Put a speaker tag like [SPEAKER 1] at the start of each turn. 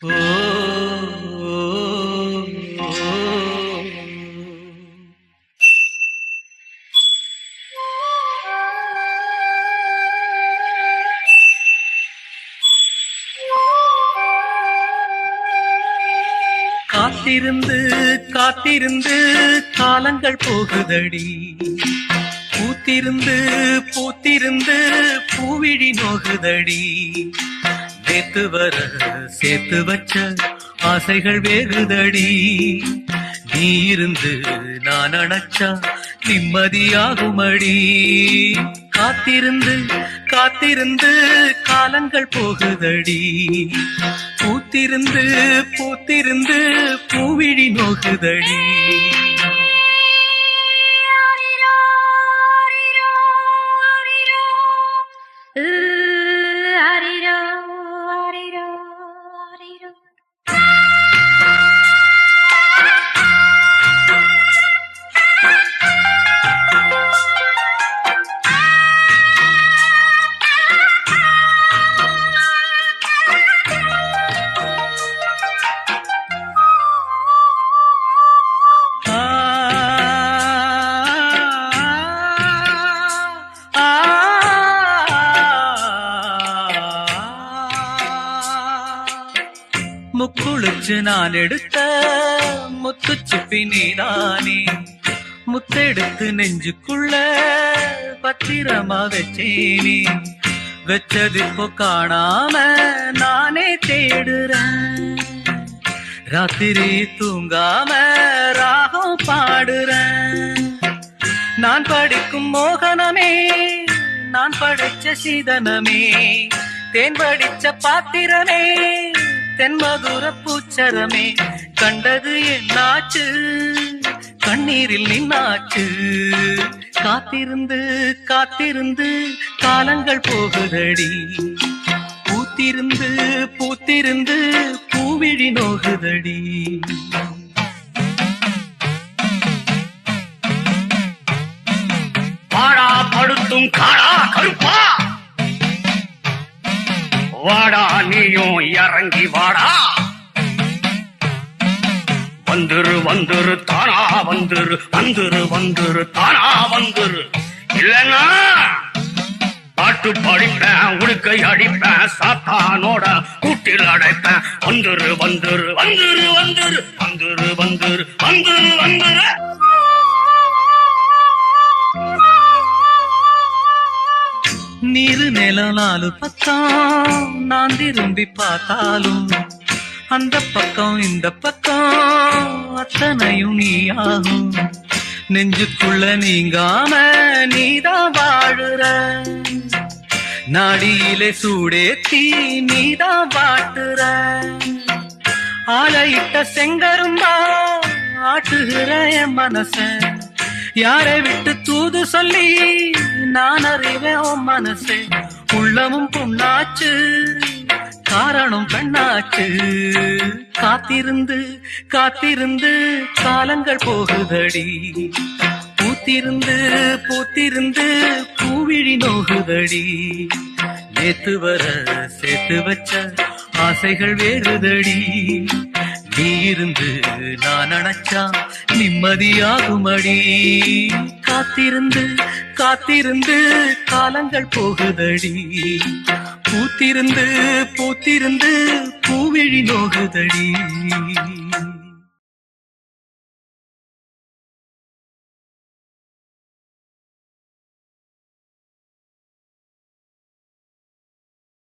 [SPEAKER 1] காத்திருந்து காத்திருந்து காலங்கள் போகுதடி. பூத்திருந்து பூத்திருந்து பூவிழி நோகுதடி. சேர்த்து வர சேர்த்து வச்ச ஆசைகள் வேகுதடி நீ இருந்து நான் அணைச்சா நிம்மதியாகுமடி. காத்திருந்து காத்திருந்து காலங்கள் போகுதடி. பூத்திருந்து பூத்திருந்து பூவிழி நோக்குதடி முக்குளிச்சு நான் எடுத்த முத்துச்சிப்பி நீதானே. முத்தெடுத்து நெஞ்சுக்குள்ள பத்திரமா வச்சேனே. வச்சது இப்போ காணாம நானே தேடுறேன். ராத்திரி தூங்காம ராகம் பாடுறேன். நான் படிக்கும் மோகனமே நான் படிச்ச சீதனமே. தேன் படிச்ச பாத்திரமே தென்மதுர பூச்சரமே கண்டது என்னாச்சு கண்ணீரில் நின்னாச்சு காத்திருந்து காத்திருந்து காலங்கள் போகுதடி. பூத்திருந்து பூத்திருந்து பூவிழி நோகுதடி.
[SPEAKER 2] பாடா படுத்தும் காடா கருப்பா. வாடா நீயும் இறங்கி வாடா. வந்துரு வந்துரு தானா வந்துரு வந்துரு வந்துரு தானா வந்துரு. இல்லன்னா பாட்டு படிப்பேன் உடுக்கை அடிப்பேன் சாத்தானோட கூட்டில் அடைப்பேன். வந்துரு வந்துரு வந்துரு வந்துரு வந்துரு வந்துரு வந்துரு வந்துரு.
[SPEAKER 1] நீரு நிலம் நாலு பக்கம் நான் திரும்பி பார்த்தாலும் அந்த பக்கம் இந்த பக்கம் அத்தனையும் நீயாகும். நெஞ்சுக்குள்ள நீங்காம நீதான் வாழுற. நாடியிலே சூடேத்தி நீதான் வாட்டுற. ஆலையிட்ட செங்கரும்பா ஆட்டுகிற என் மனச யாரை விட்டு தூது சொல்லி நான் அறிவேன் உன் மனசே. உள்ளமும் புண்ணாச்சு காரணம் பெண்ணாச்சு காத்திருந்து காத்திருந்து காலங்கள் போகுதடி. பூத்திருந்து பூத்திருந்து பூவிழி நோகுதடி. நேத்து வர சேர்த்து வச்ச ஆசைகள் வேறுதடி. நீ இருந்து நான் அணைச்சா நிம்மதியாகுமடி. காத்திருந்து காத்திருந்து காலங்கள் போகுதடி. பூத்திருந்து பூத்திருந்து பூவிழி நோகுதடி.